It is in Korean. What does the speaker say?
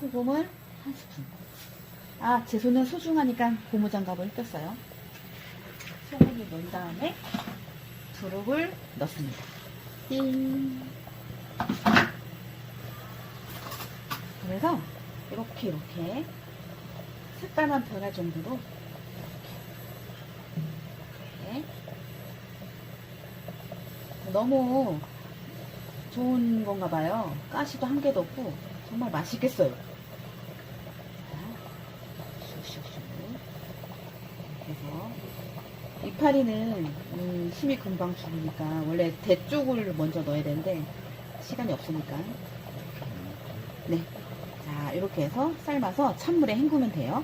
소금을 한 스푼. 아, 제 손은 소중하니까 고무장갑을 꼈어요. 소금을 넣은 다음에 두릅을 넣습니다. 띵. 그래서 이렇게 이렇게 색깔만 변할 정도로 이렇게 너무 좋은 건가 봐요. 가시도 한 개도 없고 정말 맛있겠어요. 자, 슉슉슉 해서 이파리는 음, 힘이 금방 죽으니까 원래 대 쪽을 먼저 넣어야 되는데 시간이 없으니까 네. 자 이렇게 해서 삶아서 찬물에 헹구면 돼요.